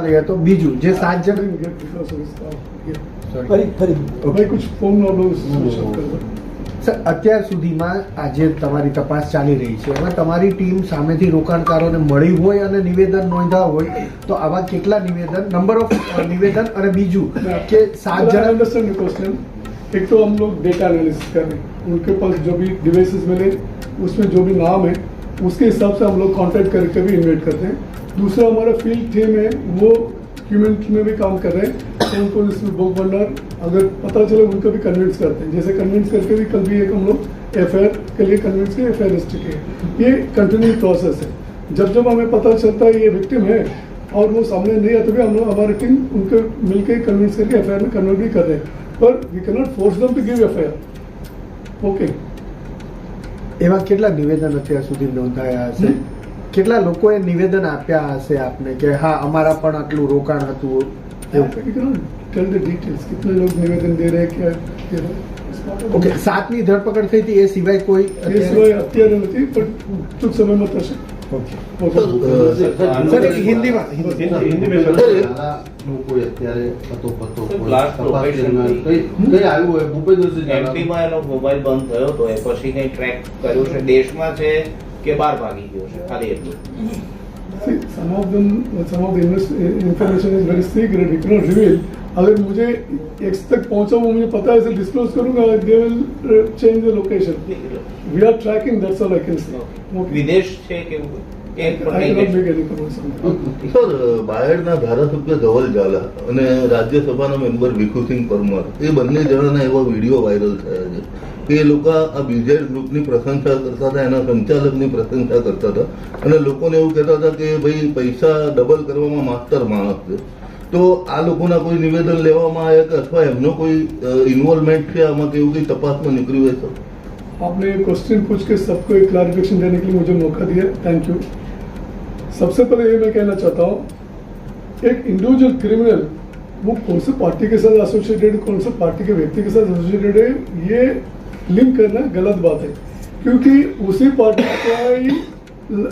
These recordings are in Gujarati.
લઈએ તો બીજું જે સાત જણ didn't get because of his car. Yeah. Sorry. ફરી ફરી ભાઈ કુછ ફોન નો લો સ્વિચ ઓફ કર દો સર અત્યાર સુધીમાં આજે તમારી તપાસ ચાલી રહી છે એમાં તમારી ટીમ સામેથી રોકાણકારોને મળી હોય અને નિવેદન નોંધ્યા હોય તો આવા કેટલા નિવેદન નંબર ઓફ નિવેદન અને બીજું કે સાત आई જણ अंडरस्टैंड द क्वेश्चन एक तो हम लोग डेटा एनालिसिस कर रहे हैं उनके पास जो भी डिवाइसेस मिले उसमें जो भी नाम है उसके हिसाब से हम लोग कांटेक्ट करके भी इन्वेट करते हैं। दूसरा हमारा फ़ील्ड टीम है, वो ह्यूमन में भी काम कर रहे हैं। तो उनको इसमें बुक भंडार अगर पता चले उनको भी कन्विंस करते हैं। जैसे कन्विंस करके भी कल भी एक हम लोग एफ़ के लिए कन्विंस किए एफ़ आई किए। ये कंटिन्यू प्रोसेस है। जब जब हमें पता चलता है ये विक्टिम है, और वो सामने नहीं आते भी हम लोग, हमारी टीम उनको मिलकर कन्विंस करके एफ़ में कन्वर्ट भी कर रहे हैं। पर we can not force them to give F okay એવા કેટલા નિવેદન અત્યાર સુધી નોંધાયા હશે? કેટલા લોકોએ નિવેદન આપ્યા હશે આપને કે હા અમારા પણ આટલું રોકાણ હતું? એવું ટેલ ધ ડિટેલ્સ કેટલા લોકો નિવેદન દે રહ્યા કે ઓકે સાતની ધરપકડ થઈ હતી એ સિવાય કોઈ એ સિવાય અત્યારે નથી પણ ટૂંક સમયમાં થશે. મોબાઈલ બંધ થયો તો એ પછી કઈ ટ્રેક કર્યું છે? દેશમાં છે કે બહાર ભાગી ગયો છે? ખાલી એટલું. अगर मुझे एक्स तक पहुंचा वो मुझे पता है इसे डिस्क्लोज करूंगा they will change the location we are tracking that's all I can say okay વિદેશ છે કે એવું કંઈ? એક પણ आई નહીં कैन કહી मेक एनी कमेंट्स સર બાયડના ધારાસભ્ય ધવલ ઝાલા અને રાજ્યસભાના મેમ્બર ભીખુસિંહ પરમાર એ બંને જણાના એવા વિડીયો વાયરલ થયા છે કે એ લોકો આ બીજેડ ગ્રુપની પ્રશંસા કરતા હતા એના સંચાલકની પ્રશંસા કરતા હતા અને લોકોને એવું કહેતા હતા કે ભાઈ પૈસા ડબલ કરવામાં માસ્ટર માણસ છે તો આ લોકોના કોઈ નિવેદન લેવામાં આવ્યા કે અથવા એમનો કોઈ ઇન્વોલ્વમેન્ટ છે આમાં કે એવું કંઈ તપાસમાં નીકળ્યું હોય સર आपने ये क्वेश्चन पूछ के सबको एक क्लैरिफिकेशन देने के लिए मुझे मौका दिया थैंक यू सबसे पहले ये मैं कहना चाहता हूँ एक इंडिविजुअल क्रिमिनल वो कौन से पार्टी के साथ एसोसिएटेड कौन से पार्टी के व्यक्ति के साथ एसोसिएटेड है ये लिंक करना गलत बात है क्योंकि उसी पार्टी का ही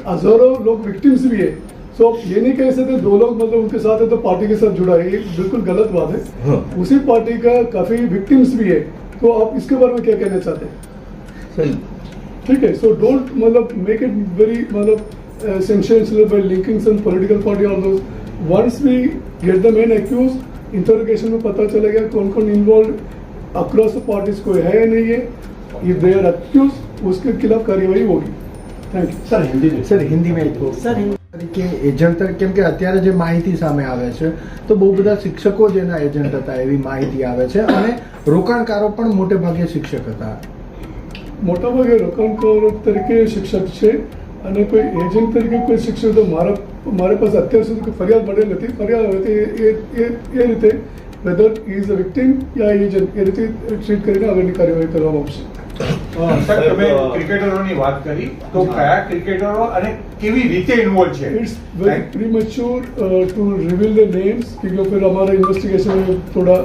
हजारों लोग विक्टिम्स भी है सो so, ये नहीं कह सकते दो लोग मतलब उनके साथ है तो पार्टी के साथ जुड़ा है ये बिल्कुल गलत बात है। हाँ। उसी पार्टी का काफ़ी विक्टिम्स भी है। तो आप इसके बारे में क्या कहना चाहते हैं? ठीक है सो डोंट मतलब मेक इट वेरी मतलब by linking some political party और दोस्त once we get the main accused interrogation में पता चलेगा कौन कौन इन्वॉल्व अक्रॉस पार्टीज़ कोई है या नहीं है। इफ़ दे आर एक्यूज उसके खिलाफ कार्यवाही होगी। थैंक यू सर हिंदी में। सर हिंदी में सर તરીકે એજન્ટ કેમ કે અત્યારે જે માહિતી સામે આવે છે, તો બહુ બધા શિક્ષકો જ એના એજન્ટ હતા એવી માહિતી આવે છે અને રોકાણકારો પણ મોટે ભાગે શિક્ષક હતા. મોટાભાગે રોકાણકારો તરીકે શિક્ષક છે અને કોઈ એજન્ટ તરીકે કોઈ શિક્ષક તો મારા, મારી પાસે અત્યાર સુધી કોઈ ફરિયાદ મળેલ નથી. ફરિયાદ આવે તો એ એ એ રીતે વેધર ઇઝ અ વિક્ટિમ યા એજન્ટ એ રીતે ટ્રીટ કરીને આગળની કાર્યવાહી કરવામાં આવશે. તમે ક્રિકેટરોની વાત કરી તો કયા ક્રિકેટરો અને કેવી રીતે ઇન્વોલ્વ છે? It's very premature to reveal the names કે ફિર અમારા ઇન્વેસ્ટિગેશન થોડા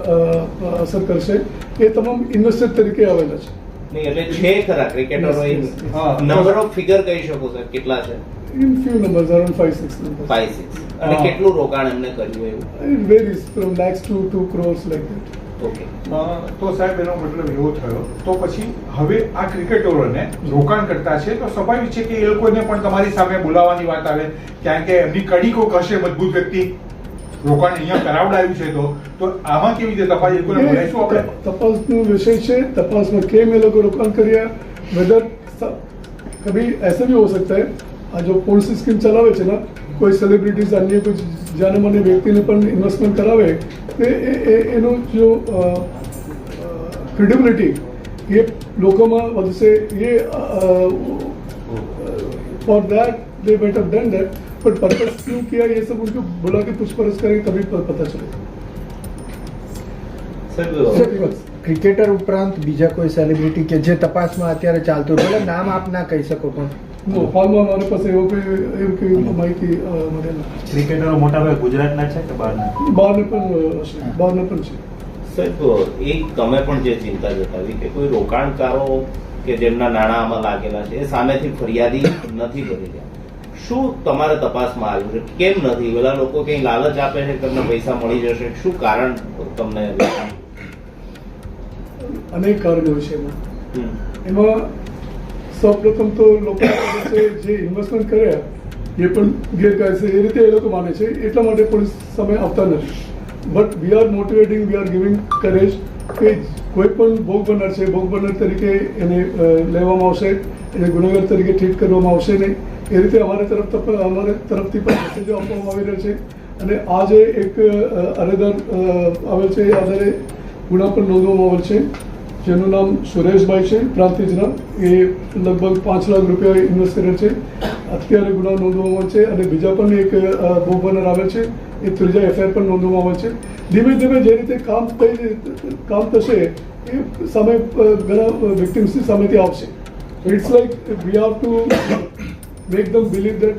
અસર કરશે. એ તમામ ઇન્વેસ્ટર તરીકે આવેલા છે. નહીં છે ખરા ક્રિકેટરો નંબર ઓફ ફિગર કહી શકો સર કેટલા છે? In few numbers around 5 6 numbers 5 6 અને કેટલું રોકાણ એમને કર્યું એવું? It varies from lakhs to 2 crores like that તો સાહેબ એનો મતલબ એવો થયો. તો પછી હવે આ ક્રિકેટરોને રોકાણ કરતા છે તો સ્વાભાવિક છે કે એ લોકોને પણ તમારી સામે બોલાવવાની વાત આવે. કારણ કે એમની કડી કોક હશે મજબૂત વ્યક્તિ. રોકાણ અહીંયા કરાવડાયું છે તો. તો આમાં કેવી રીતે તપાસ એ લોકોને બોલાવીશું વિષય છે. તપાસમાં કેમ એ લોકો રોકાણ કર્યા? વેધર કભી એસે ભી હો સકતા હે? આ જો પોલિસી સ્કીમ ચલાવે છે ના કોઈ સેલિબ્રિટીઝ અન્ય કોઈ જાને મને વ્યક્તિને પણ ઇન્વેસ્ટમેન્ટ કરાવે તો એ એ- એનો જો ક્રેડિબિલિટી એ લોકોમાં વધશે એ for that they better done that but purpose क्यों किया ये सब उनको बुला के पूछपरछ करेंगे तभी प- पता चलेगा સાહેબ ક્રિકેટર ઉપરાંત બીજા કોઈ સેલિબ્રિટી કે જે તપાસમાં અત્યારે ચાલતું ભલે નામ આપ ના કહી શકો પણ નો હાલમાં મારી પાસે એવો કોઈ એવું કોઈ માહિતી અ, ક્રિકેટરો મોટા મોટાભાગે ગુજરાતના છે કે બહારના? બહારના પણ હશે બહારને પણ છે. સાહેબ એક તમે પણ જે ચિંતા જતાવી કે કોઈ રોકાણકારો કે જેમના નાણાં આમાં લાગેલા છે એ સામેથી ફરિયાદી નથી કરી રહ્યા. શું તમારે તપાસમાં આવ્યું છે? કેમ નથી? બધા લોકો કઈ લાલચ આપે છે તમને પૈસા મળી જશે? શું કારણ તમને? અનેક કારણો છે એમાં. એમાં સૌપ્રથમ તો લોકો જે ઇન્વેસ્ટમેન્ટ કર્યા એ પણ ગેરકાયદેસર એ રીતે એ લોકો માને છે. એટલા માટે પોલીસ સામે આવતા નથી. But we are motivating we are giving courage કે કોઈ પણ ભોગ બનનાર છે, ભોગ બનનાર તરીકે એને લેવામાં આવશે, એને ગુનેગાર તરીકે ટ્રીટ કરવામાં આવશે નહીં. એ રીતે અમારી તરફ અમારે તરફથી પણ મેસેજો આપવામાં આવી રહ્યા છે. અને આ જે એક અરેદર આવેલ છે એ આધારે ગુના પણ નોંધવામાં આવેલ છે. જેનું નામ સુરેશભાઈ છે પ્રાંતિજના એ લગભગ પાંચ લાખ રૂપિયા ઇન્વેસ્ટ કરે છે. અત્યારે ગુના નોંધવામાં છે અને બીજા પણ એક ભોગ આવે છે. એ ત્રીજા એફઆઈઆર પણ નોંધવામાં આવે છે. ધીમે ધીમે જે રીતે કામ થઈ, કામ થશે, એ સામે ઘણા વિક્ટિમ્સની સામેથી આવશે. It's like we have to make them believe that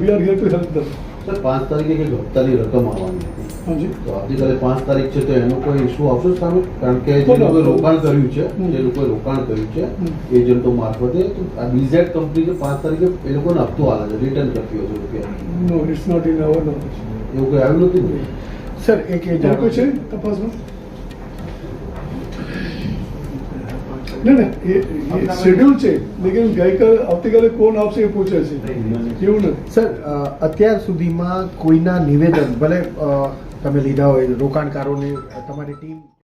we are here to help them sir, પાંચ તારીખે હપ્તાની રકમ આવવાની હતી તો આવતીકાલે પાંચ તારીખ છે તો એનો કોઈ ઇસ્યુ આવશે સામે કારણ કે જે લોકોએ રોકાણ કર્યું છે જે લોકોએ રોકાણ કર્યું છે એજન્ટો મારફતે આ બીઝેડ કંપની પાંચ તારીખે એ લોકોને હપ્તો આલે છે રિટર્ન કરતી હોય છે રૂપિયા. No it's not in our knowledge એવું કંઈ આવ્યું નથી ને? સર એક એ કોઈ છે તપાસમાં? ના ના એ શેડ્યુલ છે લેકિન ગઈકાલે આવતીકાલે કોણ આવશે એ પૂછે છે. એવું નથી. સર અત્યાર સુધીમાં કોઈના નિવેદન ભલે તમે લીધા હોય રોકાણકારોને તમારી ટીમ